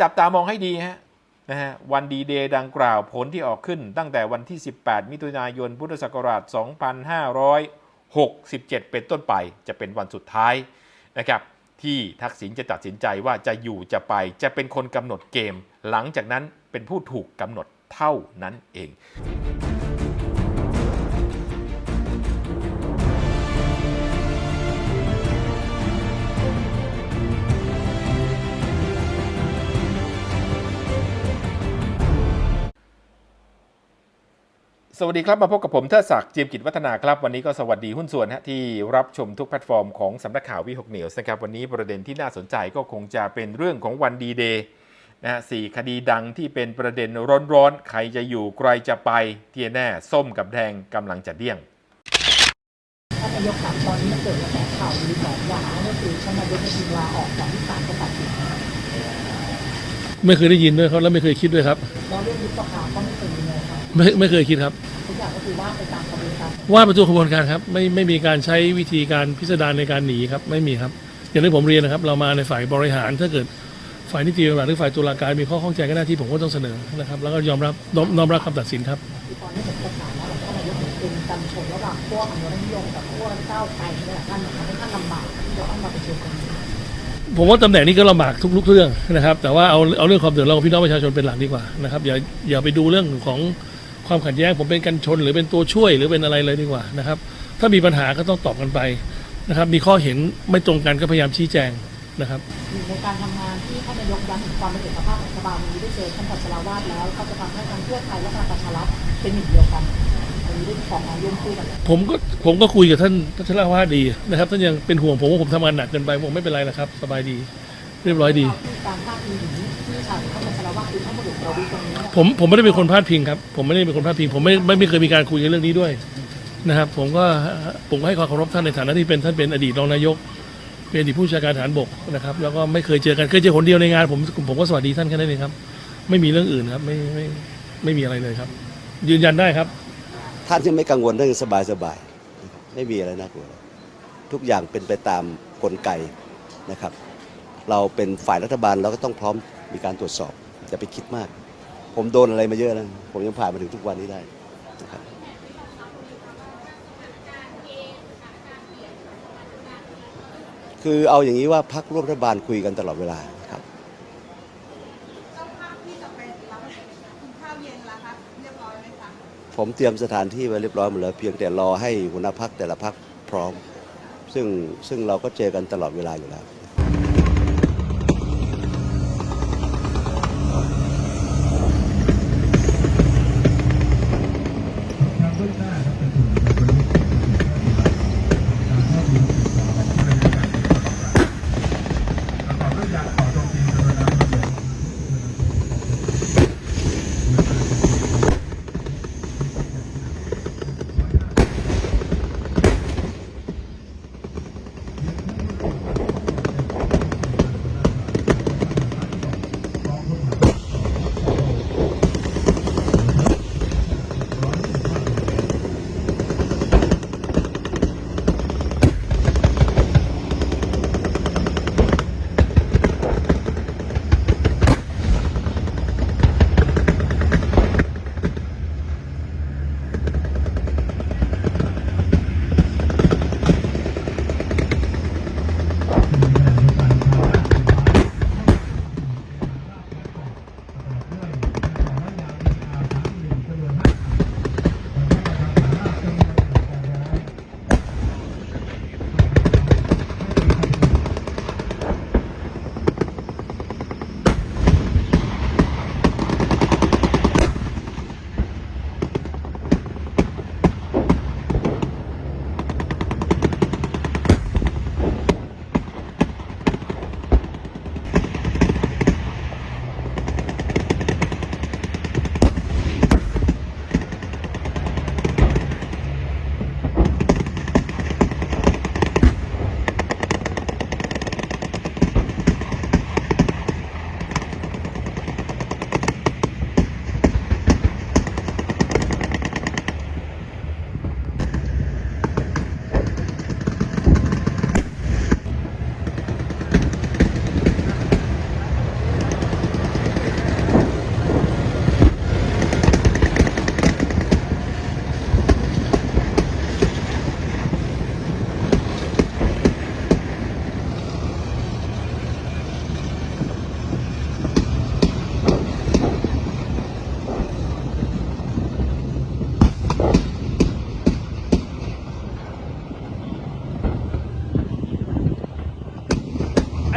จับตามองให้ดีฮะนะฮะวันดีเดย์ดังกล่าวผลที่ออกขึ้นตั้งแต่วันที่ 18 มิถุนายน พุทธศักราช 2567 เป็นต้นไปจะเป็นวันสุดท้ายนะครับที่ทักษิณจะตัดสินใจว่าจะอยู่จะไปจะเป็นคนกำหนดเกม หลังจากนั้นเป็นผู้ถูกกำหนดเท่านั้นเอง สวัสดีครับ มาพบกับผมเทิดศักดิ์เจียมกิจวัฒนาครับ วันนี้ก็สวัสดีหุ้นส่วนฮะที่รับชมทุกแพลตฟอร์มของสำนักข่าววิหกเหนียวนะครับ วันนี้ประเด็นที่น่าสนใจก็คงจะเป็นเรื่องของวันดีเดย์นะฮะสี่คดีดังที่เป็นประเด็นร้อนๆ ใครจะอยู่ใครจะไปที่แน่ ส้มกับแดงกำลังจะเดี่ยงท่านนายกครับตอนนี้มันเกิดกระแสข่าวมีสองอย่างก็คือท่านนายกจะชิงลาออกก่อนที่ศาลจะตัดสินไม่เคยได้ยินด้วยครับ แล้วไม่เคยคิดด้วยครับ ไม่ไม่เคยคิดครับทุกอย่างก็คือว่าไปตามกระบวนการว่าประตูขบวนการครับ ไม่ไม่มีการใช้วิธีการพิสดารในการหนีครับ ไม่มีครับ อย่างที่ผมเรียนนะครับ เรามาในฝ่ายบริหารถ้าเกิดฝ่ายนิติบัญญัติหรือฝ่ายตุลาการมีข้อข้องใจก็หน้าที่ผมก็ต้องเสนอนะครับแล้วก็ยอมรับน้อมน้อมรับคำตัดสินครับคือตอนนี้ผมจะถามว่าท่านนายกเป็นการชนระหว่างพวกอนุรักษ์นิยมกับพวกก้าวไกลเนี่ยท่านทำให้ท่านลำบากที่จะต้องมาประชุมกันผมว่าตำแหน่งนี้ก็ลำบากทุกๆเรื่องนะครับ แต่ว่าเอาเอาเรื่องความเดือดร้อนของพี่น้องประชาชนเป็นหลักดีกว่านะครับอย่าอย่าไปดูเรื่องของ ความขัดแย้งผมเป็นกันชน หรือเป็นตัวช่วยหรือเป็นอะไรเลยดีกว่านะครับ ถ้ามีปัญหาก็ต้องตอบกันไปนะครับ มีข้อเห็นไม่ตรงกันก็พยายามชี้แจงนะครับอยู่ในการทำงานที่ท่านนายกย้ำถึงความเป็นเอกภาพของรัฐบาลนี้ได้เจอท่านปัชรวาดแล้วก็จะทำให้ทางเพื่อไทยและพลังประชารัฐเป็นหนึ่งเดียวกันอันนี้ได้ของงานร่วมคู่กันผมก็ผมก็คุยกับท่านพัชรวาดีนะครับท่านยังเป็นห่วงผมว่าผมทำงานหนักเกินไปผมไม่เป็นไรนะครับ สบายดี เรียบร้อยดีการพาดพิงถึง ผมผมไม่ได้เป็นคนพาดพิงครับ ผมไม่ได้เป็นคนพาดพิง ผมไม่ไม่ไม่เคยมีการคุยกันเรื่องนี้ด้วยนะครับ ผมก็ผมก็ให้ความเคารพท่านในฐานะที่เป็นท่านเป็นอดีตรองนายก เป็นอดีตผู้บัญชาการฐานบกนะครับ แล้วก็ไม่เคยเจอกันเคยเจอคนเดียวในงานผมผมก็สวัสดีท่านแค่นั้นเองครับ ไม่มีเรื่องอื่นครับ ไม่ไม่ไม่มีอะไรเลยครับ ยืนยันได้ครับ ท่านจะไม่กังวลเรื่องสบายสบายๆนะครับไม่มีอะไรน่ากลัวเลยทุกอย่างเป็นไปตามกลไกนะครับ เราเป็นฝ่ายรัฐบาลเราก็ต้องพร้อม มีการตรวจสอบอย่าไปคิดมาก ผมโดนอะไรมาเยอะนะผมยังผ่านมาถึงทุกวันนี้ได้นะครับคือเอาอย่างนี้ว่าพักร่วมรัฐบาลคุยกันตลอดเวลาครับเจ้าภาพที่จะไปรับคุณข้าวเย็นล่ะคะเรียบร้อยไหมคะผมเตรียมสถานที่ไว้เรียบร้อยหมดแล้วเพียงแต่รอให้หัวหน้าพักแต่ละพักพร้อม ซึ่งซึ่งเราก็เจอกันตลอดเวลาอยู่แล้ว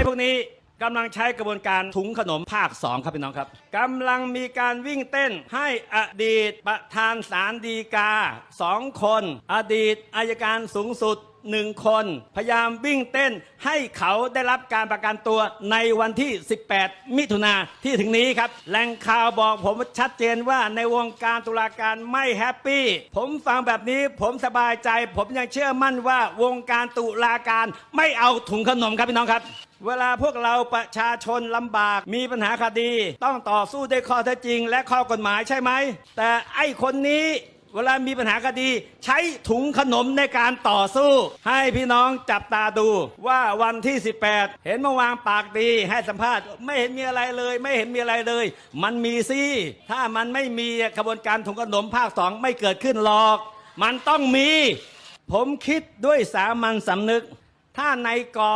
พวกนี้กำลังใช้กระบวนการถุงขนมภาค 2 ครับพี่น้องครับกำลังมีการวิ่งเต้นให้อดีตประธานศาลฎีกาสองคน อดีตอายการสูงสุด หนึ่งคน พยายามวิ่งเต้นให้เขาได้รับการประกันตัวในวันที่ 18 มิถุนาที่ถึงนี้ครับแหล่งข่าวบอกผมชัดเจนว่าในวงการตุลาการไม่แฮปปี้ผมฟังแบบนี้ผมสบายใจ ผมยังเชื่อมั่นว่าวงการตุลาการไม่เอาถุงขนมครับพี่น้องครับเวลาพวกเราประชาชนลำบากมีปัญหาคดี ต้องต่อสู้ด้วยข้อเท็จจริง และข้อกฎหมายใช่ไหม แต่ไอ้คนนี้ เวลามีปัญหาคดี ใช้ถุงขนมในการต่อสู้ ให้พี่น้องจับตาดูว่าวันที่ 18 เห็นมื่อวางปากดีให้สัมภาษณ์ ไม่เห็นมีอะไรเลย ไม่เห็นมีอะไรเลย มันมีสิถ้ามันไม่มีกระบวนการถุงขนมภาคสองไม่เกิดขึ้นหรอก มันต้องมี ผมคิดด้วยสามัญสำนึก ถ้าในกอ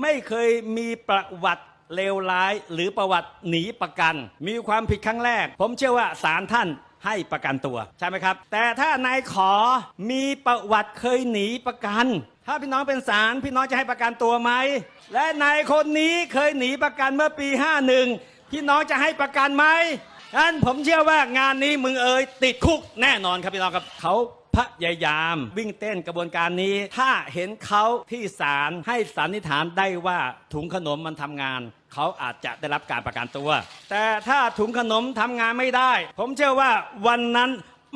ไม่เคยมีประวัติเลวร้ายหรือประวัติหนีประกัน มีความผิดครั้งแรก ผมเชื่อว่าศาลท่าน ให้ประกันตัว ใช่ไหมครับ แต่ถ้านายขอมีประวัติเคยหนีประกัน ถ้าพี่น้องเป็นศาลพี่น้องจะให้ประกันตัวไหม และนายคนนี้เคยหนีประกันเมื่อปี 51 พี่น้องจะให้ประกันไหมงั้นผมเชื่อว่างานนี้มึงเอ๋ยติดคุกแน่นอนครับพี่น้องครับเขา พยายามวิ่งเต้นกระบวนการนี้ ถ้าเห็นเขาที่ศาลให้สันนิษฐานได้ว่าถุงขนมมันทำงาน เขาอาจจะได้รับการประกันตัว แต่ถ้าถุงขนมทำงานไม่ได้ ผมเชื่อว่าวันนั้น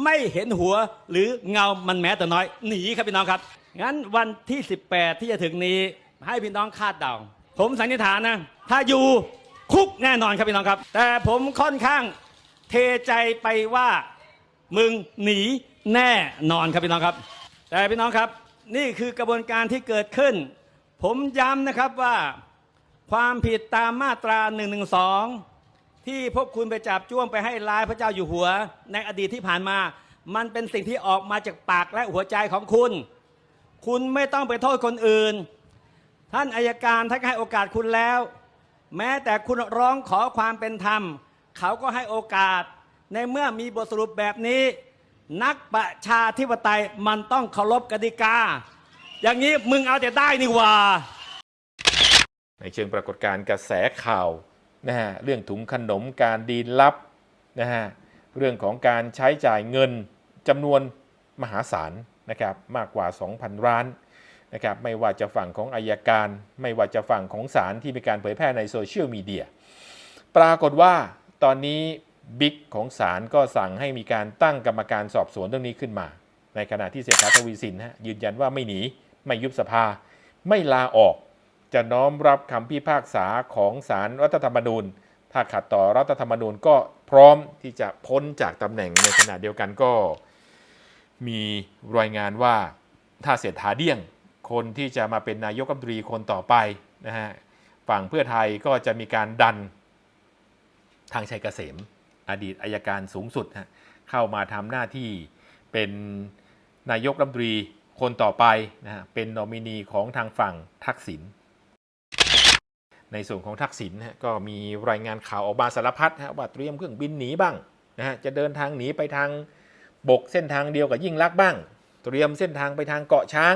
ไม่เห็นหัวหรือเงามันแม้แต่น้อยหนีครับพี่น้องครับ งั้นวันที่ 18 ที่จะถึงนี้ ให้พี่น้องคาดเดา ผมสันนิษฐานนะ ถ้าอยู่คุกแน่นอนครับพี่น้องครับ แต่ผมค่อนข้างเทใจไปว่ามึงหนี แน่นอนครับพี่น้องครับ แต่พี่น้องครับ นี่คือกระบวนการที่เกิดขึ้น ผมย้ำนะครับว่าความผิดตามมาตรา1นึที่พวกคุณไปจับจ้วงไปให้ร้ายพระเจ้าอยู่หัว ในอดีตที่ผ่านมา มันเป็นสิ่งที่ออกมาจากปากและหัวใจของคุณ คุณไม่ต้องไปโทษคนอื่น ท่านอายการท่านให้โอกาสคุณแล้ว แม้แต่คุณร้องขอความเป็นธรรม เขาก็ให้โอกาสในเมื่อมีบทสรุปแบบนี้ นักประชาธิปไตยมันต้องเคารพกติกา อย่างนี้มึงเอาแต่ได้นี่หว่า ในเชิงปรากฏการณ์กระแสข่าวนะฮะเรื่องถุงขนมการดีลลับนะฮะเรื่องของการใช้จ่ายเงินจำนวนมหาศาลนะครับมากกว่า 2,000ล้านนะครับไม่ว่าจะฝั่งของอายการ ไม่ว่าจะฝั่งของศาลที่มีการเผยแพร่ในโซเชียลมีเดียปรากฏว่าตอนนี้ บิ๊กของศาลก็สั่งให้มีการตั้งกรรมการสอบสวนเรื่องนี้ขึ้นมา ในขณะที่เศรษฐาทวีสินฮะยืนยันว่าไม่หนี ไม่ยุบสภา ไม่ลาออก จะน้อมรับคำพิพากษาของศาลรรัฐธรรมนูญ ถ้าขัดต่อรัฐธรรมนูญก็พร้อมที่จะพ้นจากตำแหน่งในขณะเดียวกันก็ มีรายงานว่าถ้าเศรษฐาเดี้ยง คนที่จะมาเป็นนายกรัฐมนตรีคนต่อไปนะฮะฝั่งเพื่อไทยก็จะมีการดันทางชัยเกษม อดีตอายการสูงสุดเข้ามาทำหน้าที่เป็นนายกรัฐมนตรีคนต่อไปนะฮะเป็นนอมินีของทางฝั่งทักษิณในส่วนของทักษิณก็มีรายงานข่าวออกมาสารพัดว่าเตรียมเครื่องบินหนีบ้างนะฮะจะเดินทางหนีไปทางบกเส้นทางเดียวกับยิ่งลักษณ์บ้าง เตรียมเส้นทางไปทางเกาะช้าง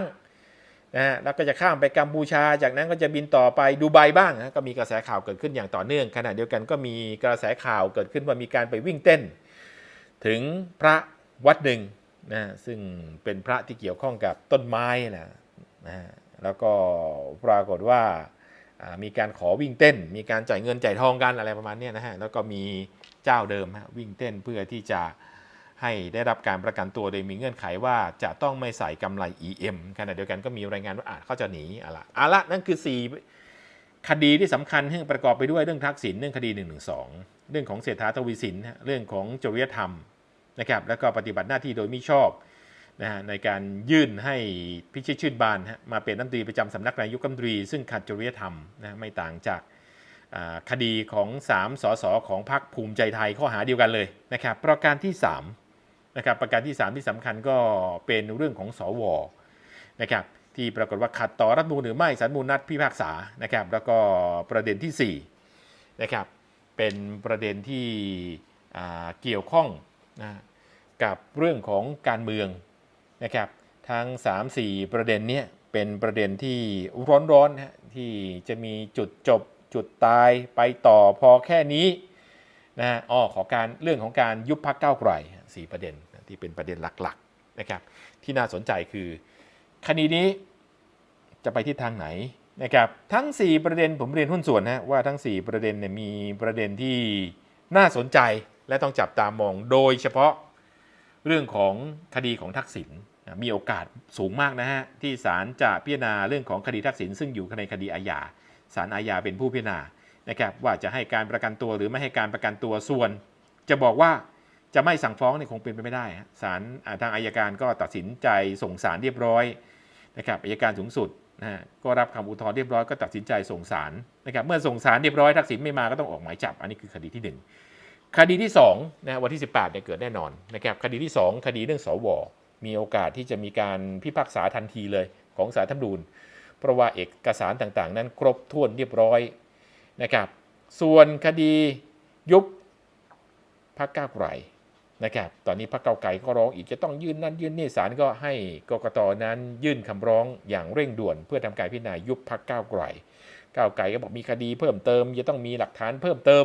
นะฮะแล้วก็จะข้ามไปกัมพูชา จากนั้นก็จะบินต่อไปดูไบบ้างนะก็มีกระแสข่าวเกิดขึ้นอย่างต่อเนื่อง ขณะเดียวกันก็มีกระแสข่าวเกิดขึ้นว่ามีการไปวิ่งเต้น ถึงพระวัดหนึ่งนะซึ่งเป็นพระที่เกี่ยวข้องกับต้นไม้นะนะแล้วก็ปรากฏว่ามีการขอวิ่งเต้น มีการจ่ายเงินจ่ายทองกันอะไรประมาณนี้นะฮะแล้วก็มีเจ้าเดิมวิ่งเต้นเพื่อที่จะ ให้ได้รับการประกันตัวโดยมีเงื่อนไขว่าจะต้องไม่ใส่กำไร EM ขณะเดียวกันก็มีรายงานว่าอาจเขาจะหนีอะละอะละนั่นคือ 4 คดีที่สำคัญที่ประกอบไปด้วยเรื่องทักษิณเรื่องคดี1 1 2เรื่องของเศรษฐาทวีสินเรื่องของจริยธรรมนะครับแล้วก็ปฏิบัติหน้าที่โดยมิชอบนะฮะในการยื่นให้พิชิตชื่นบานฮะมาเป็นรัฐมนตรีประจำสำนักนายกรัฐมนตรี ซึ่งขัดจริยธรรมนะไม่ต่างจากคดีของ 3 สสของพรรคภูมิใจไทยข้อหาเดียวกันเลยนะครับประการที่ 3 นะครับประการที่ 3 ที่สำคัญก็เป็นเรื่องของสวนะครับที่ปรากฏว่าขัดต่อรัฐมนูญหรือไม่สารมูลนัดพิพากษานะครับแล้วก็ประเด็นที่4นะครับเป็นประเด็นที่เกี่ยวข้องนะกับเรื่องของการเมืองนะครับทั้ง 3-4 ประเด็นนี้เป็นประเด็นที่ร้อนๆนะที่จะมีจุดจบจุดตายไปต่อพอแค่นี้นะฮะอ้อขอการเรื่องของการยุบพักเก้าไกลสี่ประเด็น ที่เป็นประเด็นหลักๆนะครับที่น่าสนใจคือคดีนี้จะไปทิศทางไหนนะครับทั้ง 4 ประเด็นผมเรียนหุ้นส่วนนะว่าทั้ง 4 ประเด็นเนี่ยมีประเด็นที่น่าสนใจและต้องจับตามองโดยเฉพาะเรื่องของคดีของทักษิณมีโอกาสสูงมากนะฮะที่ศาลจะพิจารณาเรื่องของคดีทักษิณซึ่งอยู่ในคดีอาญาศาลอาญาเป็นผู้พิจารณานะครับว่าจะให้การประกันตัวหรือไม่ให้การประกันตัวส่วน จะบอกว่า จะไม่สั่งฟ้องเนี่ยคงเป็นไปไม่ได้ศาลทางอายการก็ตัดสินใจส่งศาลเรียบร้อยนะครับอายการสูงสุดนะฮะก็รับคำอุทธรณ์เรียบร้อยก็ตัดสินใจส่งศาลนะครับเมื่อส่งศาลเรียบร้อยทักษิณไม่มาก็ต้องออกหมายจับ อันนี้คือคดีที่หนึ่งคดีที่2นะวันที่ 18เนี่ยเกิดแน่นอนนะครับคดีที่ 2 คดีเรื่องสวมีโอกาสที่จะมีการพิพากษาทันทีเลยของสารธรรมนูญเพราะว่าเอกสารต่างๆ นั้นครบถ้วนเรียบร้อยนะครับส่วนคดียุบพักก้าวไกล นะครับตอนนี้พักเก้าไกลก็ร้องอีกจะต้องยื่นนั่นยื่นนี่ศาลก็ให้กกตนั้นยื่นคำร้องอย่างเร่งด่วน เพื่อทำการพิจารณายุบพักก้าวไกลก้าวไกลก็บอกมีคดีเพิ่มเติม จะต้องมีหลักฐานเพิ่มเติม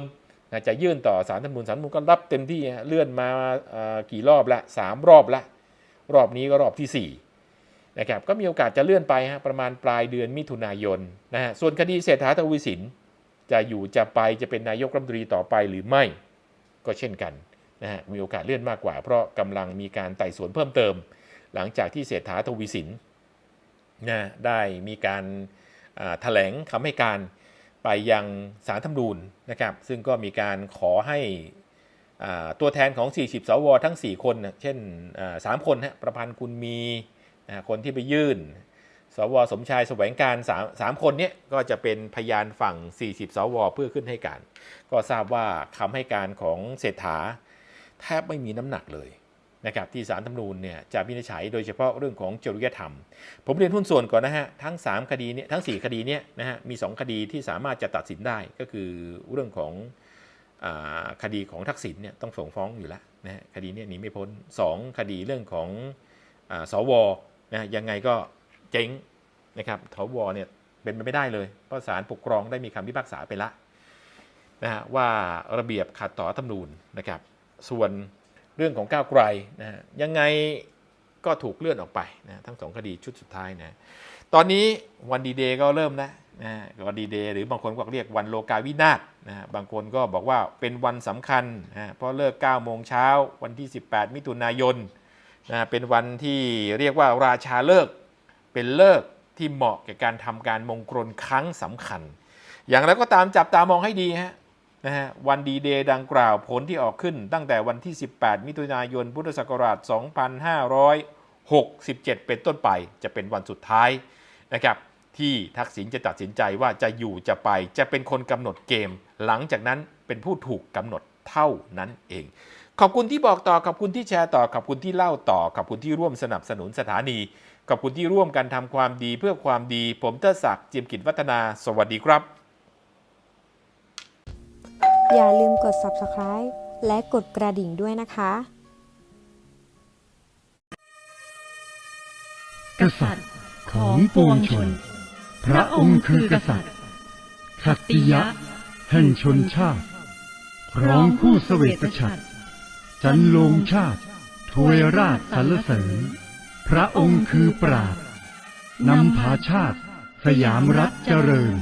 นะจะยื่นต่อสารธรรมนูญสารธรรมนูญก็รับเต็มที่เลื่อนมาเอ่อกี่รอบละสามรอบละ รอบนี้ก็รอบที่4นะครับก็มีโอกาสจะเลื่อนไปฮะประมาณปลายเดือนมิถุนายนนะฮะส่วนคดีเศรษฐาทวีสิน จะอยู่จะไปจะเป็นนายกรัฐมนตรีต่อไปหรือไม่ ก็เช่นกัน นะฮะมีโอกาสเลื่อนมากกว่า เพราะกำลังมีการไต่สวนเพิ่มเติม หลังจากที่เศรษฐาทวีสินนะได้มีการแถลงคำให้การไปยังสารธรรมนูญนะครับซึ่งก็มีการขอให้ตัวแทนของ 40 สว ทั้ง 4 คนเช่นอ่าสามคนฮะประพันธ์คุณมีคนที่ไปยื่น สว สมชายแสวงการสามสามคนเนี้ยก็จะเป็นพยานฝั่ง 40 สว เพื่อขึ้นให้การ ก็ทราบว่าคำให้การของเศรษฐา แทบไม่มีน้ำหนักเลยนะครับที่สารธรรมนูญเนี่ยจะวินิจฉัยโดยเฉพาะเรื่องของจริยธรรม ผมเรียนหุ้นส่วนก่อนนะฮะทั้ง 3 คดีเนี้ทั้ง 4 คดีเนี้ยนะฮะมี 2 คดีที่สามารถจะตัดสินได้ก็คือเรื่องของอคดีของทักษิณเนี่ยต้องส่งฟ้องอยู่แล้วนะฮะคดีเนี้ยหนีไม่พ้น 2 คดีเรื่องของอสวนะยังไงก็เจ๊งนะครับสวเนี่ยเป็นไปไม่ได้เลยเพราะศาลปกครองได้มีคำพิพากษาไปละนะฮะว่าระเบียบขัดต่อธรรมนูญนะครับ ส่วนเรื่องของก้าวไกลนะฮะยังไงก็ถูกเลื่อนออกไปนะทั้งสองคดีชุดสุดท้ายนะตอนนี้วันดีเดย์ก็เริ่มแล้วนะวันดีเดย์หรือบางคนก็เรียกวันโลกาวินาศนะบางคนก็บอกว่าเป็นวันสำคัญนะเพราะเลิก9โมงเช้าวันที่ 18 มิถุนายนนะเป็นวันที่เรียกว่าราชาเลิกเป็นเลิกที่เหมาะแก่การทำการมงคลครั้งสำคัญ อย่างไรก็ตามจับตามองให้ดีฮะ นะฮะวันดีเดย์ดังกล่าวผลที่ออกขึ้นตั้งแต่วันที่ 18 มิถุนายน พุทธศักราช 2567 เป็นต้นไปจะเป็นวันสุดท้ายนะครับที่ทักษิณจะตัดสินใจว่าจะอยู่จะไปจะเป็นคนกำหนดเกม หลังจากนั้นเป็นผู้ถูกกำหนดเท่านั้นเอง ขอบคุณที่บอกต่อขอบคุณที่แชร์ต่อขอบคุณที่เล่าต่อขอบคุณที่ร่วมสนับสนุนสถานี ขอบคุณที่ร่วมกันทำความดีเพื่อความดี ผมเตอร์ศักดิ์เจียมกิจวัฒนา สวัสดีครับ อย่าลืมกด subscribe และกดกระดิ่งด้วยนะคะ กษัตริย์ของปวงชน พระองค์คือกษัตริย์ขัตติยะ แห่งชนชาติพร้อมคู่เสวตฉัตรจันลงชาติถวยราชสรรเสริญ พระองค์คือปราดนำพาชาติ สยามรัฐเจริญ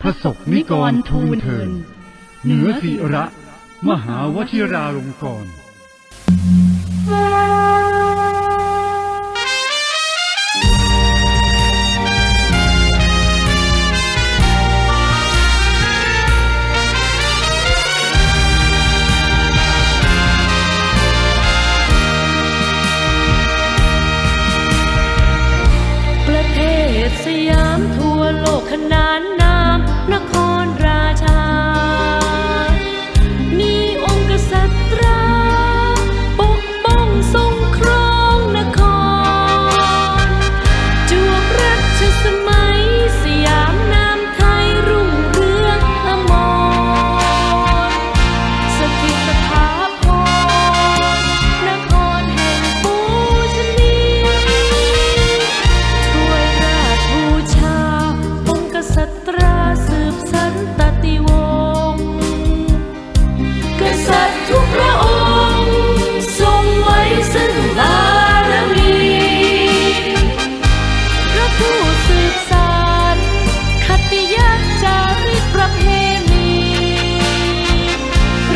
พระศกนิกรทูลเทิน เหนือศิระ มหาวชิราลงกรณ์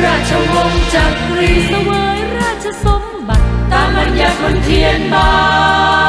ราชวงศ์จักรีเสวยราชสมบัติ ตามอัญญาคนเทียนบาน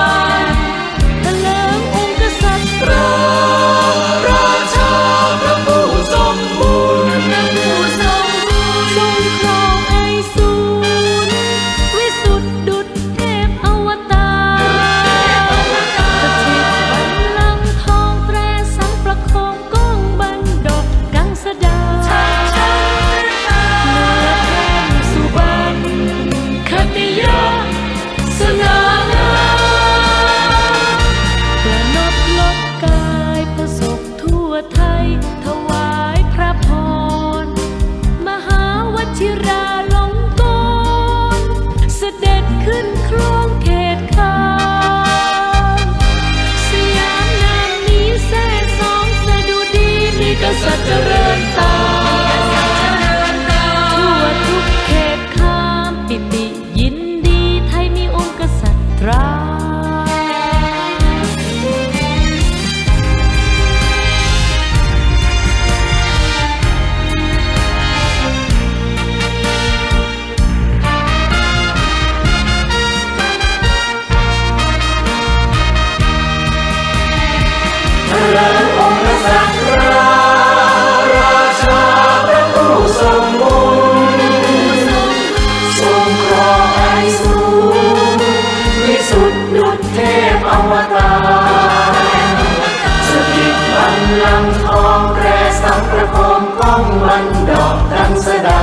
องมันดอกดังสดา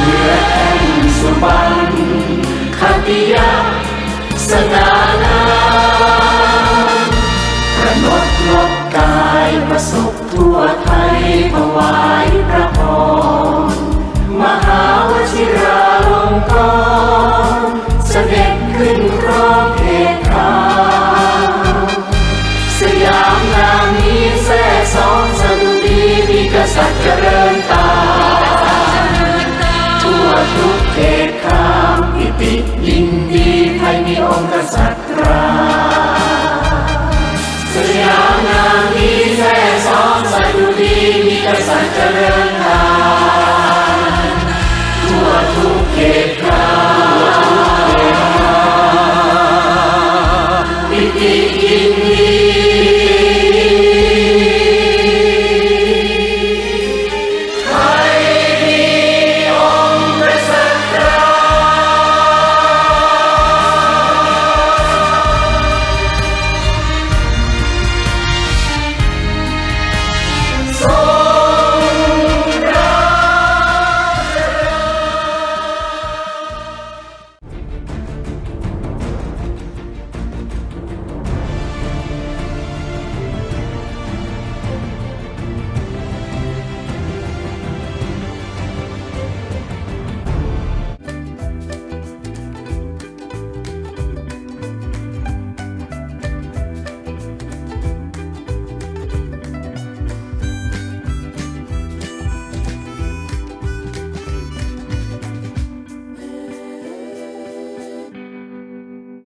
เหลือแห่งสุบันคติยะสนา สยามนามมีแท้สองสัยดุดีมีกษัตริย์เจริญนานทั่วทุกเขตกาปิติยินดี